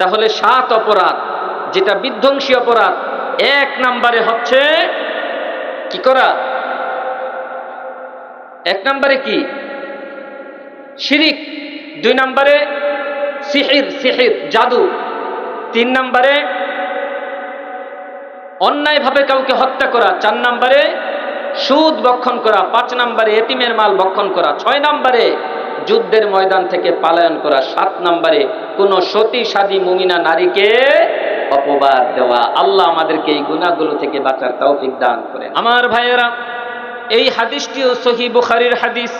তাহলে সাত অপরাধ, যেটা বিধ্বংসী অপরাধ, এক নাম্বারে হচ্ছে কি করা? এক নাম্বারে কি? শিরিক, দুই নাম্বারে সিহির সিহির, জাদু, তিন নম্বরে অন্যায়ভাবে কাউকে হত্যা করা, চার নাম্বারে সুদ বক্ষণ করা, পাঁচ নাম্বারে এতিমের মাল বক্ষণ করা, ছয় নাম্বারে যুদ্ধের ময়দান থেকে পালায়ন করা, সাত নম্বরে কোন সতী সাদী মুমিনা নারীকে অপবাদ দেওয়া আল্লাহ আমাদেরকে এই গুণাগুলো থেকে বাঁচার তৌফিক দান করে আমার ভাইয়েরা এই হাদিসটিও সহি বুখারির হাদিস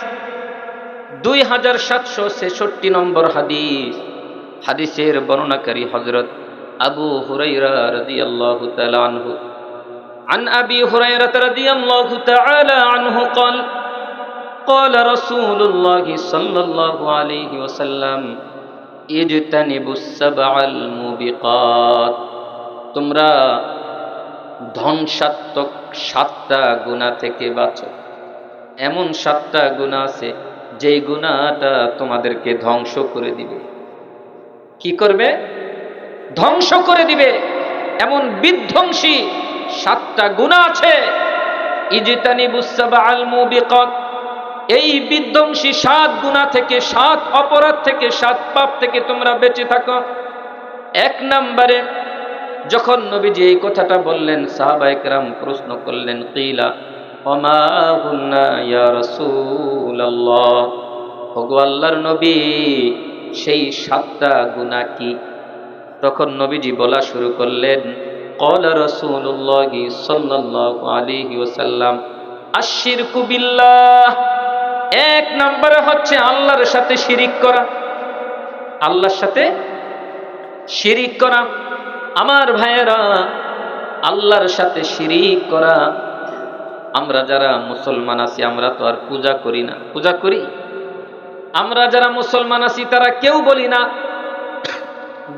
দুই হাজার সাতশো ছেষট্টি নম্বর হাদিস হাদিসের বর্ণনাকারী হজরত আবু হুরাইরা রাদিয়াল্লাহু তাআলা আনহু عن أبي هريرة رضي الله تعالى عنه قال قال رسول الله صلى الله عليه وسلم اجتنبوا السبع الموبقات তোমরা ধ্বংসাত্মক সাতটা গুণা থেকে বাঁচো। এমন সাতটা গুণা আছে, যেই গুণাটা তোমাদেরকে ধ্বংস করে দিবে। কি করবে? ধ্বংস করে দিবে। এমন বিধ্বংসী সাতটা গুণা আছে। ইজিতানি বুসাবা আল মুবিকাত এই বিধ্বংসী সাত গুণা থেকে, সাত অপরাধ থেকে, সাত পাপ থেকে তোমরা বেঁচে থাকো। এক নম্বরে, যখন নবীজি এই কথাটা বললেন, সাহাবা একরাম প্রশ্ন করলেন, কিলা আল্লাহর নবী, সেই সাতটা গুণা কি? তখন নবীজি বলা শুরু করলেন কল রসুল্লাহ সাল্লাহ আলী আশির কুবিল্লাহ এক নম্বরে হচ্ছে আল্লাহর সাথে শিরিক করা। আল্লাহর সাথে শিরিক করা। আমার ভাইয়েরা, আল্লাহর সাথে শিরিক করা। আমরা যারা মুসলমান আছি, আমরা তো আর পূজা করি না। পূজা করি? আমরা যারা মুসলমান আছি, তারা কেউ বলি না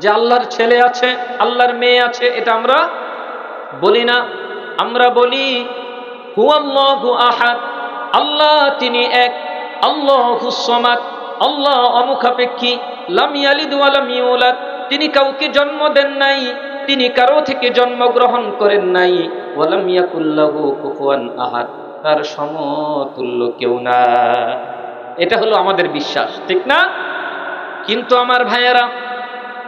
যে আল্লাহর ছেলে আছে, আল্লাহর মেয়ে আছে, এটা আমরা বলি না। আমরা বলি আহাদ। আল্লাহ তিনি এক আল্লাহু সমাদ, আল্লাহ অমুখাপেক্ষী, লাম ইয়ালিদ ওয়া লাম তিনি কাউকে জন্ম দেন নাই, তিনি কারও থেকে জন্মগ্রহণ করেন নাই। ওয়ালাম ইয়াকুল্লাহু কুফুয়ান আহাদ, তার সমতুল্য কেউ না। এটা হলো আমাদের বিশ্বাস, ঠিক না? কিন্তু আমার ভাইয়েরা,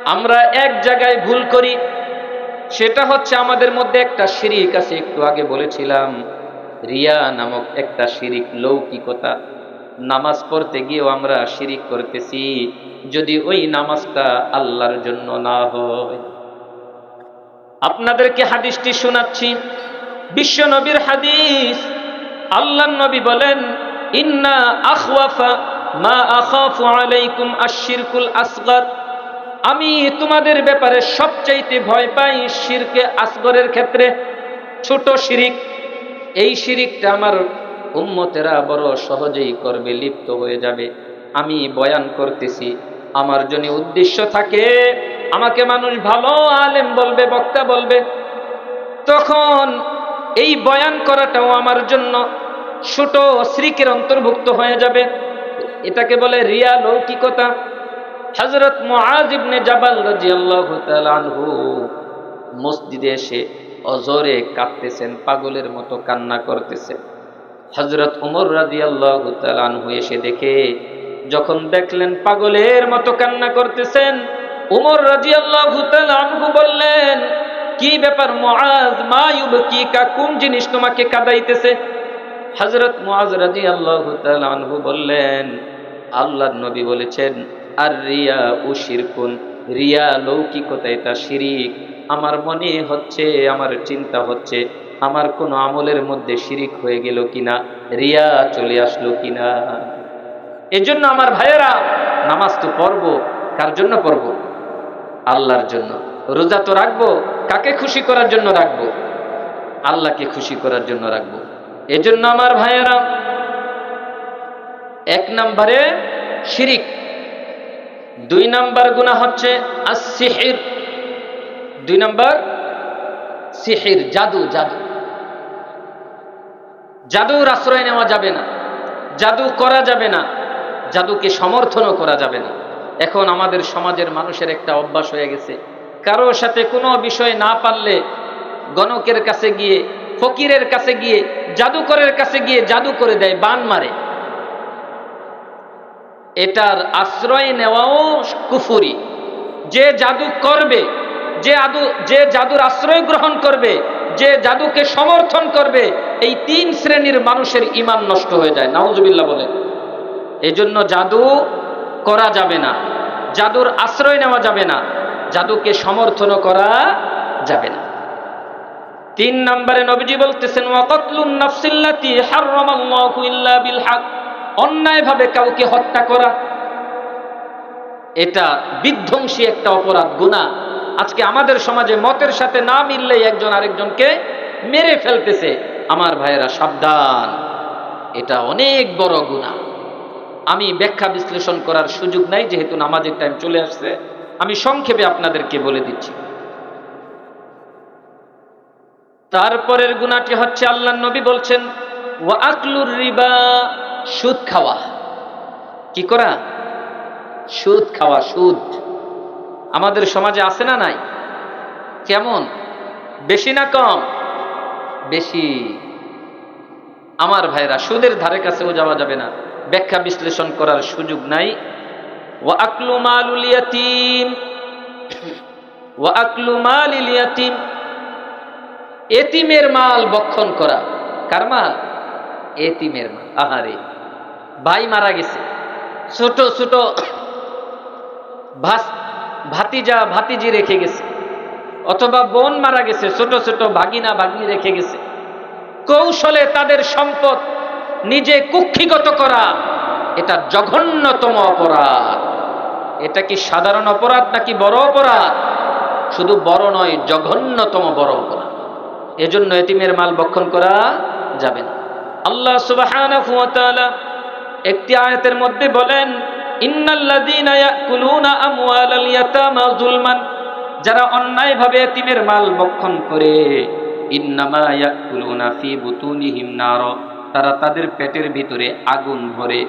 আমরা এক জায়গায় ভুল করি, সেটা হচ্ছে আমাদের মধ্যে একটা শিরিক আছে, একটু আগে বলেছিলাম। রিয়া নামক একটা শিরিক, লৌকিকতা। নামাজ পড়তে গিয়েও আমরা শিরিক করতেছি, যদি ওই নামাজটা আল্লাহর জন্য না হয়। আপনাদেরকে হাদিসটি শোনাচ্ছি। বিশ্ব নবীর হাদিস। আল্লাহ নবী বলেন, ইন্না আখওয়াফা মা আখাফু আলাইকুম আশিরকুল আসগর। আমি তোমাদের ব্যাপারে সবচাইতে ভয় পাই শিরকে আসগরের ক্ষেত্রে। ছোট শিরিক, এই শিরিকটা আমার উম্মতেরা বড় সহজেই করবে লিপ্ত হয়ে যাবে। আমি বয়ান করতেছি, আমার জন্য উদ্দেশ্য থাকে, আমাকে মানুষ ভালো আলেম বলবে, বক্তা বলবে। তখন এই বয়ান করাটাও আমার জন্য ছোট শ্রীকের অন্তর্ভুক্ত হয়ে যাবে। এটাকে বলে রিয়া লৌকিকতা। হজরত মুআজ ইবনে জাবাল আনহু মসজিদে এসে অজরে কাঁদতেছেন, পাগলের মতো কান্না করতেছেন হজরত উমর রাদিয়াল্লাহু তাআলা আনহু এসে দেখে, যখন দেখলেন পাগলের মতো কান্না করতেছেন, উমর তাআলা আনহু বললেন, কি ব্যাপার মুআজ, মা ইউবকিকা, কোন জিনিস তোমাকে কাদাইতেছে? হজরত মুআজ রাদিয়াল্লাহু তাআলা আনহু বললেন, আল্লাহর নবী বলেছেন আর রিয়া ও শিরকুন, রিয়া লৌকিকতা তা শিরিক। আমার মনে হচ্ছে, আমার চিন্তা হচ্ছে আমার কোনো আমলের মধ্যে শিরিক হয়ে গেল কিনা, রিয়া চলে আসলো কিনা? এজন্য আমার ভাইয়েরা, নামাজ তো পড়ব, কার জন্য পড়ব? আল্লাহর জন্য। রোজা তো রাখব, কাকে খুশি করার জন্য রাখব? আল্লাহকে খুশি করার জন্য রাখব। এজন্য আমার ভাইয়েরা, এক নম্বরে শিরিক, দুই নাম্বার গুণা হচ্ছে সিহির দুই নাম্বার, সিহির, জাদু জাদু। জাদুর আশ্রয় নেওয়া যাবে না। জাদু করা যাবে না। জাদুকে সমর্থনও করা যাবে না। এখন আমাদের সমাজের মানুষের একটা অভ্যাস হয়ে গেছে। কারোর সাথে কোনো বিষয় না পারলে গণকের কাছে গিয়ে, ফকিরের কাছে গিয়ে, জাদুকরের কাছে গিয়ে জাদু করে দেয়, বান মারে। এটার আশ্রয় নেওয়াও কুফুরি। যে জাদু করবে, যে আদু, যে জাদুর আশ্রয় গ্রহণ করবে, যে জাদুকে সমর্থন করবে এই তিন শ্রেণির মানুষের ইমান নষ্ট হয়ে যায়। নাউজুবিল্লাহ বলে। এই জন্য জাদু করা যাবে না। জাদুর আশ্রয় নেওয়া যাবে না। জাদুকে সমর্থন করা যাবে না। তিন নম্বরে নবীজি বলতেছেন অন্যায়ভাবে কাউকে হত্যা করা, এটা বিধ্বংসী একটা অপরাধ, গুনাহ। আজকে আমাদের সমাজে মতের সাথে না মিললেই একজন আরেকজনকে মেরে ফেলতেছে। আমার ভাইয়েরা, সাবধান। এটা অনেক বড় গুনাহ। আমি ব্যাখ্যা বিশ্লেষণ করার সুযোগ নাই, যেহেতু নামাজের টাইম চলে আসছে। আমি সংক্ষেপে আপনাদেরকে বলে দিচ্ছি। তারপরের গুণাটি হচ্ছে আল্লাহ নবী বলছেন ও আকলুর রিবা, সুদ খাওয়া। কি করা? সুদ খাওয়া, সুদ। আমাদের সমাজে আছে না নাই? কেমন? বেশি না কম? বেশি। আমার ভাইরা, সুদের ধারে কাছেও যাওয়া যাবে না। ব্যাখ্যা বিশ্লেষণ করার সুযোগ নাই। ও আকলু ও আকলু এতিমের মাল বক্ষণ করা। কার মাল? এতিমের মাল। আহারে, ভাই মারা গেছে। ছোট ছোট ভাতিজা, ভাতিজি রেখে গেছে। অথবা বোন মারা গেছে, ছোট ছোট ভাগিনা ভাগনি রেখে গেছে। কৌশলে তাদের সম্পদ নিজে কুক্ষিগত করা, এটা জঘন্যতম অপরাধ। এটা কি সাধারণ অপরাধ নাকি বড় অপরাধ? শুধু বড় নয়, জঘন্যতম বড় অপরাধ। এজন্য এতিমের মাল বক্ষণ করা যাবে না। আল্লাহ তাআলা একটি আয়াতের মধ্যে বলেন, ইন্নাল্লাযীনা ইয়াকুলুনা আমওয়ালাল ইয়াতামা যুলমান। যারা অন্যায়ভাবে এতিমের মাল বক্ষণ করে তারা তাদের পেটের ভিতরে আগুন ভরে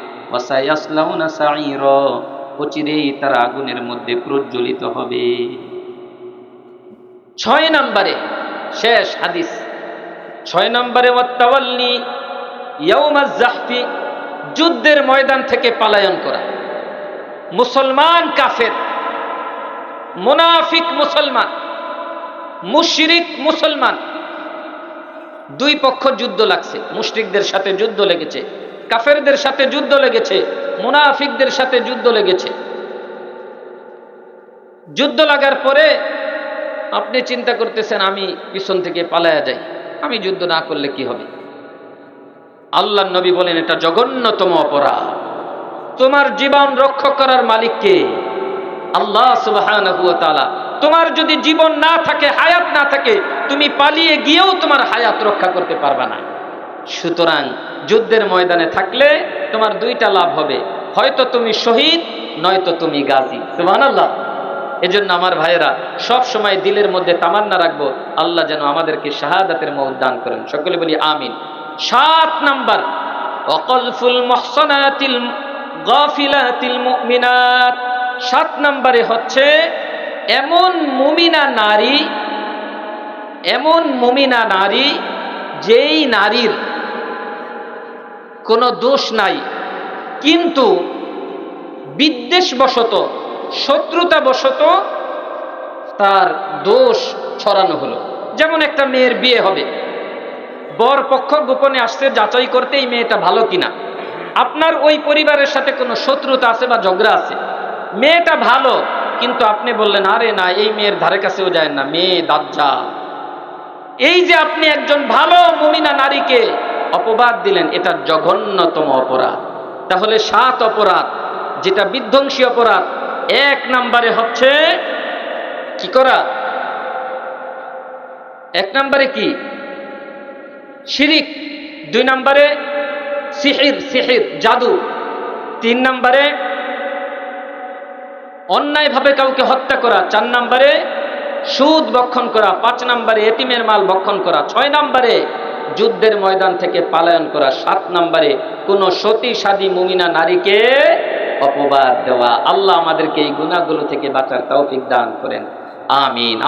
অচিরেই তারা আগুনের মধ্যে প্রজ্বলিত হবে। ছয় নম্বরে, শেষ হাদিস। ছয় নম্বরে যুদ্ধের ময়দান থেকে পালায়ন করা। মুসলমান কাফের মুনাফিক মুসলমান, মুশরিক মুসলমান, দুই পক্ষ যুদ্ধ লাগছে। মুশরিকদের সাথে যুদ্ধ লেগেছে, কাফেরদের সাথে যুদ্ধ লেগেছে, মুনাফিকদের সাথে যুদ্ধ লেগেছে। যুদ্ধ লাগার পরে আপনি চিন্তা করতেছেন, আমি পিছন থেকে পালায়া যাই, আমি যুদ্ধ না করলে কি হবে? আল্লাহ নবী বলেন, এটা জঘন্যতম অপরাধ। তোমার জীবন রক্ষা করার মালিককে আল্লাহ সুবাহ তোমার যদি জীবন না থাকে, হায়াত না থাকে, তুমি পালিয়ে গিয়েও তোমার হায়াত রক্ষা করতে পারবে না। সুতরাং যুদ্ধের ময়দানে থাকলে তোমার দুইটা লাভ হবে, হয়তো তুমি শহীদ, নয়তো তুমি গাজী। সুবাহ আল্লাহ এজন্য আমার ভাইয়েরা, সব সময় দিলের মধ্যে তামান্না রাখব, আল্লাহ যেন আমাদেরকে শাহাদাতের মৌত দান করেন। সকলে বলি আমিন। সাত নাম্বার, অকলফুল মহসনাতিল গফিলাতিল মুমিনাত। সাত নম্বরে হচ্ছে, এমন মুমিনা নারী, এমন মুমিনা নারী যেই নারীর কোনো দোষ নাই। কিন্তু বিদ্বেষবশত শত্রুতা বশত তার দোষ ছড়ানো হলো। যেমন একটা মেয়ের বিয়ে হবে। বর পক্ষ গোপনে আসছে, যাচাই করতে এই মেয়েটা ভালো কিনা। আপনার ওই পরিবারের সাথে কোনো শত্রুতা আছে বা ঝগড়া আছে? মেয়েটা ভালো, কিন্তু আপনি বললেন, আরে না, এই মেয়ের ধারে কাছেও যায় না, মেয়ে দাজ্জা এই যে আপনি একজন ভালো মুমিনা নারীকে অপবাদ দিলেন, এটা জঘন্যতম অপরাধ। তাহলে সাত অপরাধ, যেটা বিধ্বংসী অপরাধ, এক নাম্বারে হচ্ছে কি করা? এক নাম্বারে কি? শিরিক। দুই নাম্বারে সিহির সিহির, জাদু। তিন নাম্বারে অন্যায়ভাবে কাউকে হত্যা করা, চার নাম্বারে সুদ বক্ষণ করা, পাঁচ নাম্বারে এটিমের মাল বক্ষণ করা, ছয় নাম্বারে যুদ্ধের ময়দান থেকে পালায়ন করা, সাত নাম্বারে কোনো সতী সাদী মুমিনা, নারীকে অপবাদ দেওয়া। আল্লাহ আমাদেরকে এই গুণাগুলো থেকে বাঁচার তৌফিক দান করেন। আমিন।